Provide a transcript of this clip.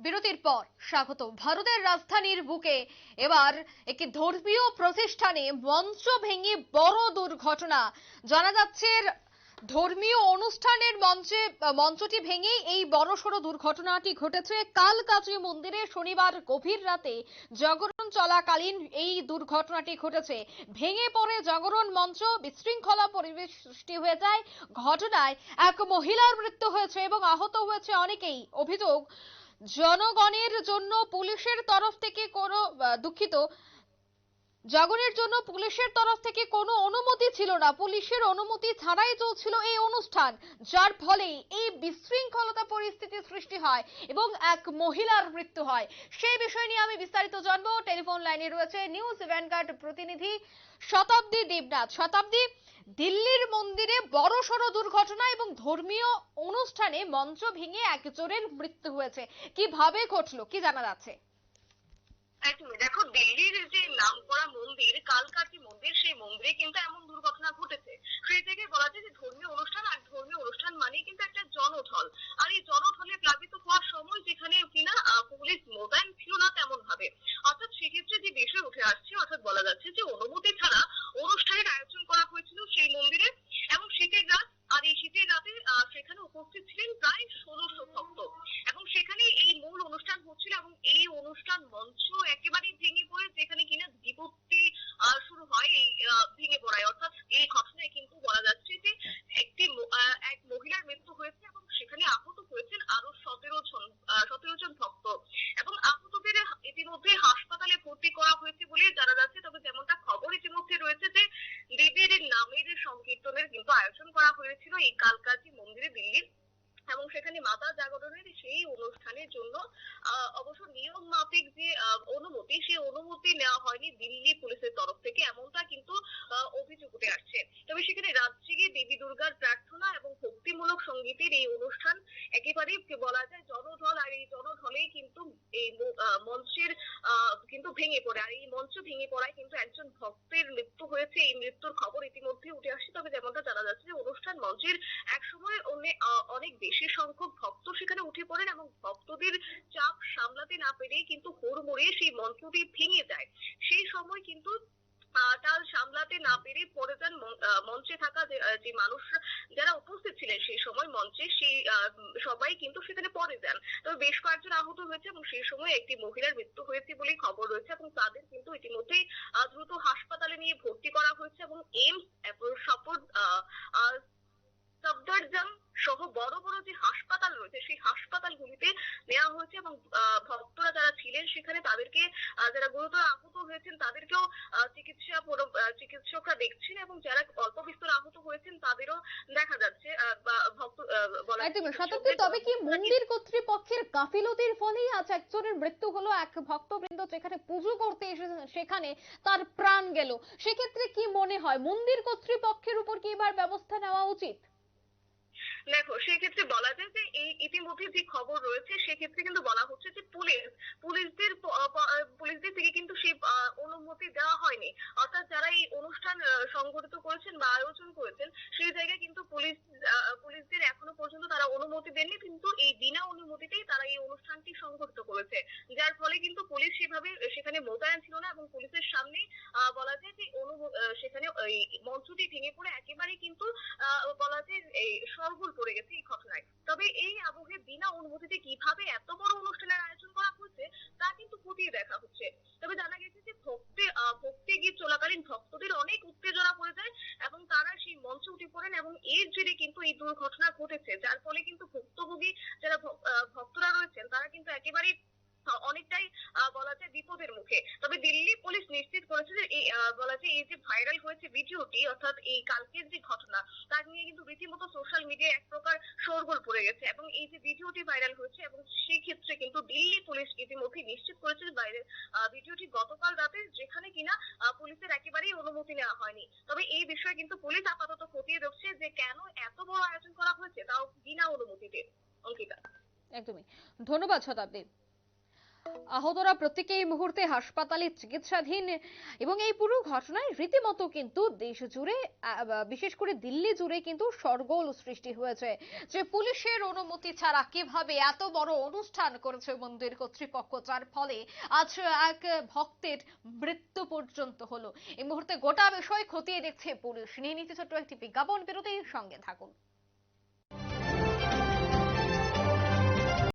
বিরতির পর স্বাগত। ভারতের রাজধানীর বুকে এবার একটি ধর্মীয় প্রতিষ্ঠানে মঞ্চ ভেঙে বড় দুর্ঘটনা। জানা যাচ্ছে, ধর্মীয় অনুষ্ঠানের মঞ্চে, মঞ্চটি ভেঙে এই বড়সড় দুর্ঘটনাটি ঘটেছে। কালকাজি মন্দিরে শনিবার গভীর রাতে জাগরণ চলাকালীন এই দুর্ঘটনাটি ঘটেছে। ভেঙে পড়ে জাগরণ মঞ্চ, বিশৃঙ্খলা পরিবেশ সৃষ্টি হয়ে যায়। ঘটনায় এক মহিলার মৃত্যু হয়েছে এবং আহত হয়েছে অনেকেই। অভিযোগ জনগণের জন্য পুলিশের তরফ থেকে কোনো দুঃখিত জাগরণের জন্য পুলিশের তরফ থেকে কোনো অনুমতি ছিল না। পুলিশের অনুমতি ছাড়াই চলছিল এই অনুষ্ঠান, যার ফলে এই বিশৃঙ্খলতা পরিস্থিতির সৃষ্টি হয় এবং এক মহিলার মৃত্যু হয়। সেই বিষয় নিয়ে আমি বিস্তারিত জানব। টেলিফোন লাইনে রয়েছে নিউজ ভ্যানগার্ড প্রতিনিধি শতাব্দী দেবনাথ। শতাব্দী, দিল্লির মন্দিরে বড় সড় দুর্ঘটনা এবং ধর্মীয় অনুষ্ঠানে মঞ্চ ভেঙে একজনের মৃত্যু হয়েছে। কীভাবে ঘটলো, কি জানা যাচ্ছে? একদমই দেখো, দিল্লির যে নামকরা মন্দির কালকাটি মন্দির, সেই মন্দিরে কিন্তু এমন দুর্ঘটনা ঘটেছে। সেই থেকে বলা যায় যে ধর্মীয় অনুষ্ঠান আর ধর্মীয় অনুষ্ঠান মানেই কিন্তু একটা জনঢল আর এই জনঢলে প্লাবিত হওয়ার সময় যেখানে কিনা পুলিশ মোতায়েন ছিল না তেমন ভাবে অর্থাৎ সেক্ষেত্রে যে বিষয় উঠে আসছে, অর্থাৎ বলা যাচ্ছে যে অনুমতি ছাড়া অনুষ্ঠানের আয়োজন করা হয়েছিল সেই মন্দিরে। এবং শীতের রাত, আর এই শীতের রাতে সেখানে উপস্থিত ছিলেন প্রায় ষোলোশো ভক্ত এবং সেখানে এই মূল অনুষ্ঠান হচ্ছিল এবং এই অনুষ্ঠান মঞ্চ একেবারেই ভেঙে পড়ে যেখানে কিনা বিপত্তি আহ, শুরু হয় এই আহ, ভেঙে পড়ায় অর্থাৎ এই ঘটনায় কিন্তু বলা যাচ্ছে যে একটি ম- আহ, এক মহিলার মৃত্যু হয়েছে এবং সেখানে আহত হয়েছেন আরও সতেরো জন সতেরো জন ভক্ত এবং আহতদের ইতিমধ্যে হাসপাতালে ভর্তি করা হয়েছে বলে জানা যাচ্ছে। তবে যেমনটা খবর ইতিমধ্যে রয়েছে যে দেবীর নামের সংকীর্তনের কিন্তু আয়োজন করা হয়েছিল এই কালকাজি মন্দিরে দিল্লির এবং সেখানে মাতা জাগরণের সেই অনুষ্ঠানের জন্য অবশ্য নিয়ম মাফিক যে অনুমতি সেই অনুমতি নেওয়া হয়নি দিল্লি পুলিশের তরফ থেকে এমনটা কিন্তু অভিযোগ উঠে আসছে। তবে সেখানে রাত জেগে দেবী দুর্গার প্রার্থনা এবং ভক্তিমূলক সঙ্গীতের এই অনুষ্ঠান একেবারেই বলা যায় জনঢল আর এই জনঢলেই কিন্তু এই মঞ্চের কিন্তু ভেঙে পড়ে। আর এই মঞ্চ ভেঙে পড়ায় কিন্তু একজন ভক্তের মৃত্যু হয়েছে। এই মৃত্যুর খবর ইতিমধ্যে উঠে আসছে তবে যেমনটা জানা যাচ্ছে যে অনুষ্ঠান মঞ্চের একসময় অনে- আহ, অনেক বেশি। সংখ্যক ভক্ত সেখানে উঠে পড়েন এবং ভক্তদের চাপ সামলাতে না পেরেই কিন্তু হুড়মুড়ে সেই মঞ্চটি ভেঙে যায় সেই সময় কিন্তু আহ, তাল সামলাতে না পেরে পড়ে যান মঞ্চে থাকা যে মানুষ যারা উপস্থিত ছিলেন সেই সময় মঞ্চে সেই সবাই কিন্তু সেখানে পড়ে যান। তবে বেশ কয়েকজন আহত হয়েছে এবং সেই সময় একটি মহিলার মৃত্যু হয়েছে বলে খবর রয়েছে এবং তাদের কিন্তু ইতিমধ্যেই আহ, দ্রুত হাসপাতালে নিয়ে ভর্তি করা হয়েছে এবং এইমস এবং শপথ সফদরজং সহ বড় বড় যে হাসপাতাল রয়েছে সেই হাসপাতালগুলিতে নেওয়া হয়েছে এবং ভক্তরা যারা ছিলেন সেখানে তাদেরকে যারা গুরুতর আহত হয়েছেন তাদেরকেও চিকিৎসা চিকিৎসকরা দেখছেন এবং যারা অল্প বিস্তর আহত হয়েছেন তাদেরও দেখা যাচ্ছে ভক্ত তবে কি মন্দির কর্তৃপক্ষের গাফিলতির ফলেই আজ একজনের মৃত্যু হলো এক ভক্তবৃন্দ যেখানে পুজো করতে এসেছেন সেখানে তার প্রাণ গেল। সেক্ষেত্রে কি মনে হয় মন্দির কর্তৃপক্ষের উপর কি এবার ব্যবস্থা নেওয়া উচিত? সেক্ষেত্রে বলা যায় যে এই ইতিমধ্যে যে খবর রয়েছে, সেক্ষেত্রে কিন্তু বলা হচ্ছে যে পুলিশ, পুলিশদের পুলিশদের থেকে কিন্তু সেই অনুমতি দেওয়া হয়নি। অর্থাৎ যারা এই অনুষ্ঠান সংগঠিত করেছেন বা আয়োজন করেছেন সেই জায়গায় কিন্তু পুলিশ আহ, পুলিশদের এখনও পর্যন্ত তারা অনুমতি দেননি কিন্তু এই বিনা অনুমতিতেই তারা এই অনুষ্ঠানটি করেছে যার ফলে কিন্তু পুলিশ সেভাবে, সেখানে মোতায়েন ছিল না এবং পুলিশের সামনে বলা যায় যে সেখানে এই মঞ্চটি ভেঙে পড়ে একেবারেই কিন্তু বলা যায় এই সরগোল পড়ে গেছে এই ঘটনায়। তবে এই আবহে বিনা অনুমতিতে কীভাবে এত বড় অনুষ্ঠানের আয়োজন করা হয়েছে তা কিন্তু খতিয়ে দেখা হচ্ছে। তবে জানা গেছে যে ভক্তে ভক্তি গীত চলাকালীন ভক্তদের অনেক উত্তেজনা পড়ে যায় এবং তারা সেই মঞ্চে উঠে পড়েন এবং এর জেরে কিন্তু এই দুর্ঘটনা ঘটেছে, যার ফলে কিন্তু ভুক্তভোগী যারা ভক্তরা রয়েছেন, তারা কিন্তু একেবারেই বিপদের মুখে। তবে দিল্লি পুলিশ নিশ্চিত করেছে যে এই বলা যায় এই যে ভাইরাল হয়েছে ভিডিওটি অর্থাৎ এই কালকের যে ঘটনা তা নিয়ে কিন্তু রীতিমতো সোশ্যাল মিডিয়ায় এক প্রকার শোরগোল পড়ে গেছে। এবং এই যে ভিডিওটি ভাইরাল হয়েছে এবং সেই ক্ষেত্রে কিন্তু দিল্লি পুলিশ ইতিমধ্যে নিশ্চিত করেছে যে বাইরে আহ, ভিডিওটি গতকাল রাতে যেখানে কিনা পুলিশের একেবারেই অনুমতি নেওয়া হয়নি। তবে এই বিষয়ে কিন্তু পুলিশ আপাতত খতিয়ে দেখছে যে কেন এত বড় আয়োজন করা হয়েছে তাও বিনা অনুমতিতে। অঙ্কিতা। একদমই। ধন্যবাদ শতাব্দী। আহতরা প্রত্যেকে এই মুহূর্তে হাসপাতালে চিকিৎসাধীন এবং এই পুরো ঘটনায় রীতিমতো কিন্তু দেশ জুড়ে বিশেষ করে দিল্লি জুড়ে কিন্তু সরগোল সৃষ্টি হয়েছে। যে পুলিশের অনুমতি ছাড়া কীভাবে এত বড় অনুষ্ঠান করেছে মন্দির কর্তৃপক্ষ, যার ফলে আজ এক ভক্তের মৃত্যু পর্যন্ত হলো। এই মুহূর্তে গোটা বিষয় খতিয়ে দেখছে পুলিশ। নিয়ে নিতে ছোট্ট একটি বিজ্ঞাপন। বিরতির সঙ্গে থাকুন।